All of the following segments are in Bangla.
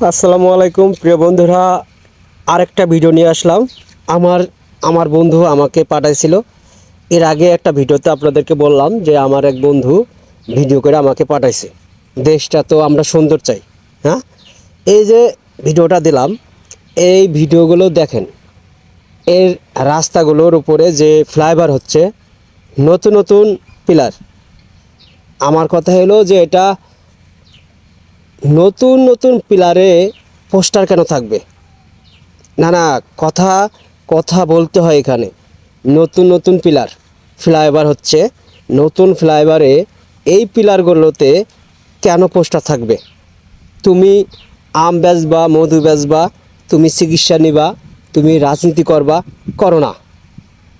আসসালামু আলাইকুম, প্রিয় বন্ধুরা। আরেকটা ভিডিও নিয়ে আসলাম। আমার আমার বন্ধু আমাকে পাঠাইছিল। এর আগে একটা ভিডিওতে আপনাদেরকে বললাম যে আমার এক বন্ধু ভিডিও করে আমাকে পাঠাইছে। দেশটা তো আমরা সুন্দর চাই হ্যাঁ? এই যে ভিডিওটা দিলাম, এই ভিডিওগুলো দেখেন। এর রাস্তাগুলোর উপরে যে ফ্লাইওভার হচ্ছে, নতুন নতুন পিলার। আমার কথা হলো যে এটা নতুন নতুন পিলারে পোস্টার কেন থাকবে? না না কথা কথা বলতে হয় এখানে। নতুন নতুন পিলার। ফ্লাইওভার হচ্ছে, নতুন ফ্লাইওভারে এই পিলারগুলোতে কেন পোস্টার থাকবে? তুমি আম বেচবা, মধু বেচবা, তুমি চিকিৎসা নিবা, তুমি রাজনীতি করবা, করো না।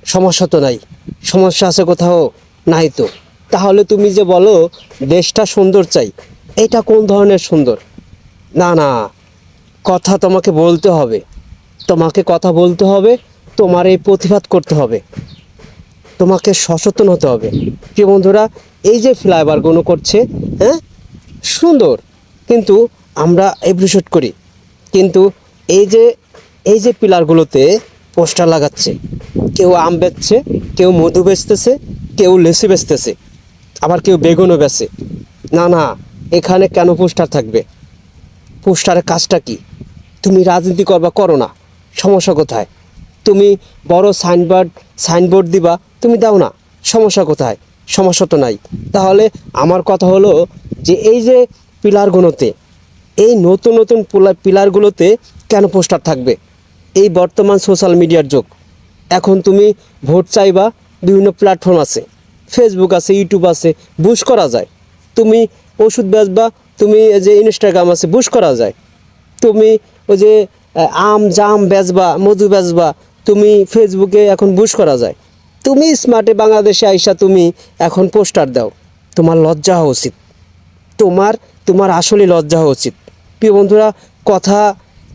সমস্যা তো নাই। সমস্যা আছে কোথাও? নাই তো। তাহলে তুমি যে বলো, দেশটা সুন্দর চাই এটা কোন ধরনের সুন্দর? না না, কথা তোমাকে বলতে হবে। তোমাকে কথা বলতে হবে, তোমার এই প্রতিবাদ করতে হবে। তোমাকে সচেতন হতে হবে। প্রিয় বন্ধুরা, এই যে ফ্লাইওভারগুলো করছে হ্যাঁ? সুন্দর। কিন্তু আমরা এপ্রিসিয়েট করি। কিন্তু এই যে এই যে পিলারগুলোতে পোস্টার লাগাচ্ছে, কেউ আম বেচছে, কেউ মধু বেচতেছে, কেউ লেসি বেচতেছে, আবার কেউ বেগুনও বেচে। না না এখানে কেন পোস্টার থাকবে? পোস্টারের কাজটা কি? তুমি রাজনীতি করবা, করো না। সমস্যা কোথায়? তুমি বড় সাইনবোর্ড সাইনবোর্ড দিবা, তুমি দাও না। সমস্যা কোথায়? সমস্যা তো নাই। তাহলে আমার কথা হলো যে এই যে পিলারগুলোতে, এই নতুন নতুন পিলার- পিলারগুলোতে কেন পোস্টার থাকবে? এই বর্তমান সোশ্যাল মিডিয়ার যুগ। এখন তুমি ভোট চাইবা, বিভিন্ন প্ল্যাটফর্ম আছে। ফেসবুক আছে ইউটিউব আছে, বুশ করা যায়। তুমি ওষুধ বেচবা তুমি যে ইনস্টাগ্রাম আছে, বুশ করা যায়। তুমি ওই যে আম, জাম বেচবা মধু বেচবা তুমি ফেসবুকে এখন বুশ করা যায়। তুমি স্মার্টে বাংলাদেশে আইসা তুমি এখন পোস্টার দাও। তোমার লজ্জা হওয়া উচিত। তোমার তোমার আসলে লজ্জা হওয়া উচিত। প্রিয় বন্ধুরা, কথা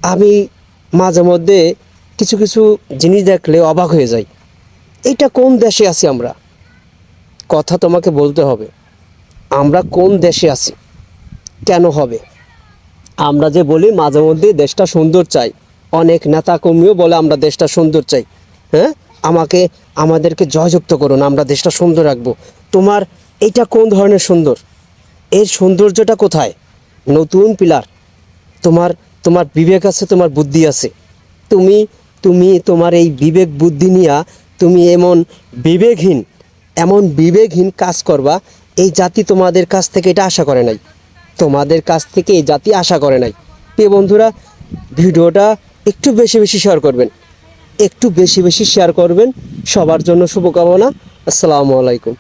আমি মাঝে মধ্যে কিছু কিছু জিনিস দেখলে অবাক হয়ে যাই। এটা কোন দেশে আছি আমরা? কথা তোমাকে বলতে হবে। আমরা কোন দেশে আছি? কেন হবে? আমরা যে বলি, মাঝে মধ্যে দেশটা সুন্দর চাই। অনেক নেতা কর্মীও বলে, আমরা দেশটা সুন্দর চাই। হ্যাঁ? আমাকে, আমাদেরকে জয়যুক্ত করুন, আমরা দেশটা সুন্দর রাখব। তোমার এটা কোন ধরনের সুন্দর? এর সৌন্দর্যটা কোথায়? নতুন পিলার। তোমার তোমার বিবেক আছে, তোমার বুদ্ধি আছে। তুমি তুমি তোমার এই বিবেক বুদ্ধি নিয়া তুমি এমন বিবেকহীন এমন বিবেকহীন কাজ করবা এই জাতি তোমাদের কাছ থেকে এটা আশা করে নাই। তোমাদের কাছ থেকে এই জাতি আশা করে নাই। প্রিয় বন্ধুরা, ভিডিওটা একটু বেশি বেশি শেয়ার করবেন। একটু বেশি বেশি শেয়ার করবেন। সবার জন্য শুভকামনা। আসসালামু আলাইকুম।